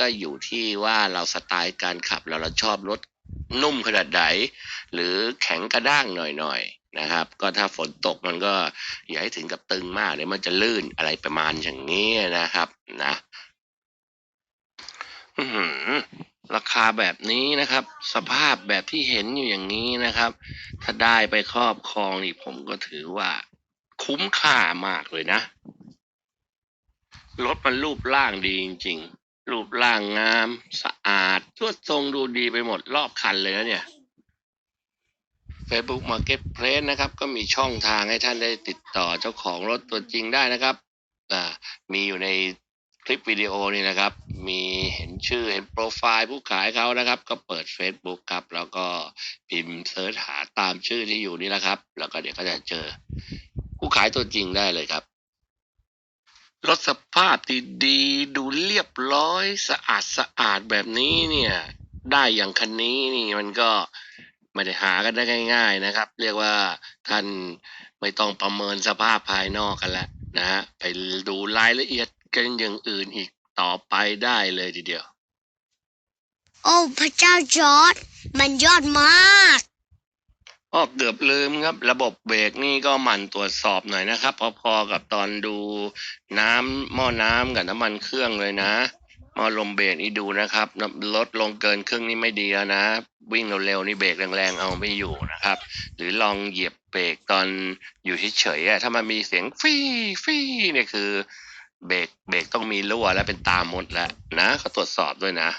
ก็อยู่ที่ว่าเราสไตล์การขับเราเราชอบรถนุ่มขนาดไหนหรือแข็งกระด้างหน่อยๆนะครับ ก็ถ้าฝนตกมันก็อย่าให้ถึงกับตึงมากเดี๋ยวมันจะลื่นอะไรประมาณอย่างนี้นะครับ นะราคาแบบนี้นะครับ สภาพแบบที่เห็นอยู่อย่างนี้นะครับ ถ้าได้ไปครอบครองนี่ผมก็ถือว่า คุ้มค่ามากเลยนะรถมันรูปร่างดีจริง ๆ รูปร่างงามสะอาดทวดทรงดูดีไปหมดรอบคันเลยนะเนี่ย Facebook Marketplace นะครับ ก็มีช่องทางให้ท่านได้ติดต่อเจ้าของรถตัวจริงได้นะครับอ่ามีอยู่ในคลิปวิดีโอนี่นะครับ มีเห็นชื่อเห็นโปรไฟล์ผู้ขายเขานะครับ ก็เปิด Facebook ครับ แล้วก็พิมพ์เสิร์ชหาตามชื่อที่อยู่นี่แหละครับ แล้วก็เดี๋ยวก็จะเจอ ผู้ขายตัวจริงได้เลยครับ รถสภาพดีๆดูเรียบร้อยสะอาดสะอาดแบบนี้เนี่ย ได้อย่างคันนี้นี่มันก็ไม่ได้หากันได้ง่าย ๆนะครับ เรียกว่าท่านไม่ต้องประเมินสภาพภายนอกกันแล้วนะฮะไปดูรายละเอียดกันอย่างอื่นอีกต่อไปได้เลยทีเดียว โอ้พระเจ้าจอร์ดมันยอดมาก อ้อเกือบลืมครับ ระบบเบรกนี่ก็หมั่นตรวจสอบหน่อยนะครับ พอๆกับตอนดูน้ำหม้อน้ำกับน้ำมันเครื่องเลยนะหม้อลมเบรกนี่ดูนะครับลดลงเกินครึ่งนี่ไม่ดีแล้วนะ วิ่งเร็วๆนี่เบรกแรงๆเอาไม่อยู่นะครับ หรือลองเหยียบเบรกตอนอยู่เฉยๆถ้ามันมีเสียงฟี่ฟี่เนี่ยคือเบรกเบรกต้องมีรั่วแล้วเป็นตามมดแล้วนะเขาตรวจสอบด้วยนะ